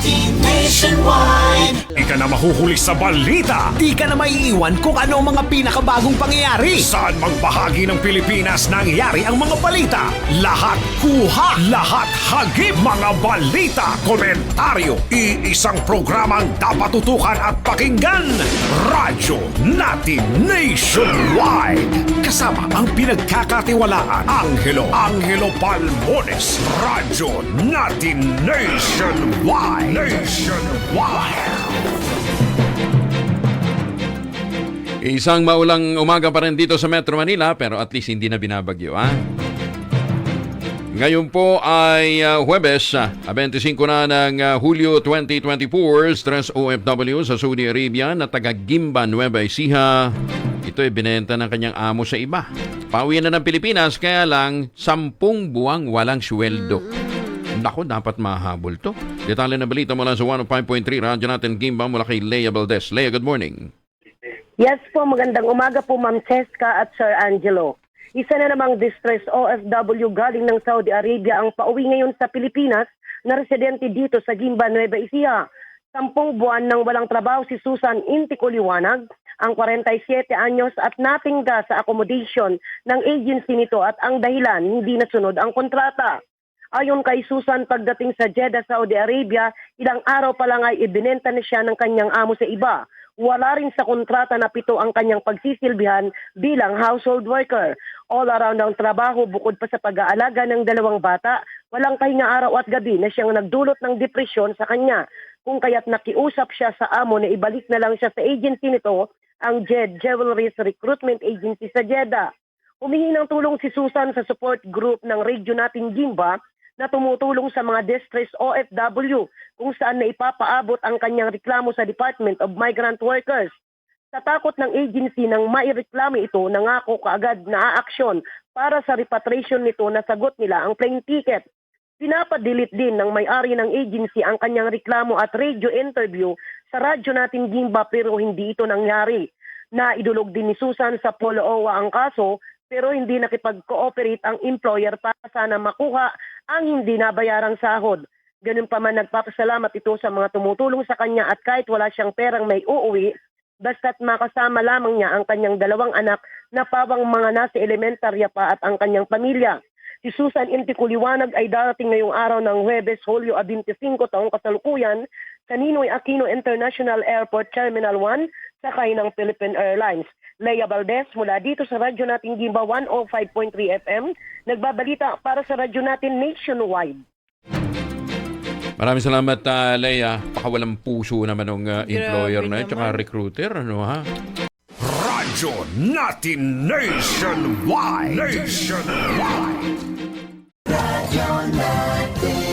team. Nationwide. Di ka na mahuhuli sa balita. Di ka na maiiwan kung ano ang mga pinakabagong pangyayari. Saan mang bahagi ng Pilipinas nangyayari ang mga balita. Lahat kuha, lahat hagip mga balita, komentaryo. Iisang programang dapat tutukan at pakinggan. Radyo natin nationwide. Kasama ang pinagkakatiwalaan. Angelo, Angelo Palmones. Radyo natin nationwide. Nationwide. Isang maulang umaga pa rin dito sa Metro Manila pero at least hindi na binabagyo, ha? Ngayon po ay uh, Huwebes, ah, 25 na ng ah, Hulyo 2024, stress OFW sa Saudi Arabia na taga Gimba, Nueva Ecija. Ito ay binenta ng kanyang amo sa iba. Pauwi na ng Pilipinas kaya lang 10 buwang walang sweldo. Nako, dapat mahabol to. Detalye na balita mula sa 105.3 Radyo natin Gimba mula kay Leia Valdez. Leia, good morning. Yes po, magandang umaga po Ma'am Cheska at Sir Angelo. Isa na namang distress OFW galing ng Saudi Arabia ang pauwi ngayon sa Pilipinas na residente dito sa Gimba, Nueva Ecija. Sampung buwan nang walang trabaho si Susan Intikuliwanag, ang 47 anyos at natingga sa accommodation ng agency nito at ang dahilan hindi nasunod ang kontrata. Ayon kay Susan, pagdating sa Jeddah, Saudi Arabia, ilang araw pa lang ay ibinenta na siya ng kanyang amo sa iba. Wala rin sa kontrata na pito ang kanyang pagsisilbihan bilang household worker. All around ang trabaho bukod pa sa pag-aalaga ng dalawang bata, walang pahinga araw at gabi na siyang nagdulot ng depresyon sa kanya. Kung kaya't nakiusap siya sa amo na ibalik na lang siya sa agency nito, ang JED Jewelries Recruitment Agency sa Jeddah. Humingi ng tulong si Susan sa support group ng Radio Natin Gimba na tumutulong sa mga distress OFW kung saan na ipapaabot ang kanyang reklamo sa Department of Migrant Workers. Sa takot ng agency nang maireklamo ito, nangako kaagad na aaksyon para sa repatriation nito na sagot nila ang plane ticket. Pinapadilit din ng may-ari ng agency ang kanyang reklamo at radio interview sa radyo natin Gimba pero hindi ito nangyari. Naidulog din ni Susan sa Polo OWA ang kaso pero hindi nakipag-cooperate ang employer para sana makuha ang hindi nabayarang sahod. Ganun pa man nagpapasalamat ito sa mga tumutulong sa kanya at kahit wala siyang perang may uuwi, basta't makasama lamang niya ang kanyang dalawang anak na pawang mga nasa elementarya pa at ang kanyang pamilya. Si Susan Intikuliwanag ay darating ngayong araw ng Huwebes, Hulyo 25 taong kasalukuyan sa Ninoy Aquino International Airport Terminal 1 sakay ng Philippine Airlines. Leia Valdez mula dito sa radyo natin Gimba 105.3 FM, nagbabalita para sa radyo natin nationwide. Maraming salamat, uh, Leia. Pakawalang puso naman ng uh, employer na yun, tsaka naman. recruiter, ano ha? Radyo natin nationwide. Nationwide. Radio natin.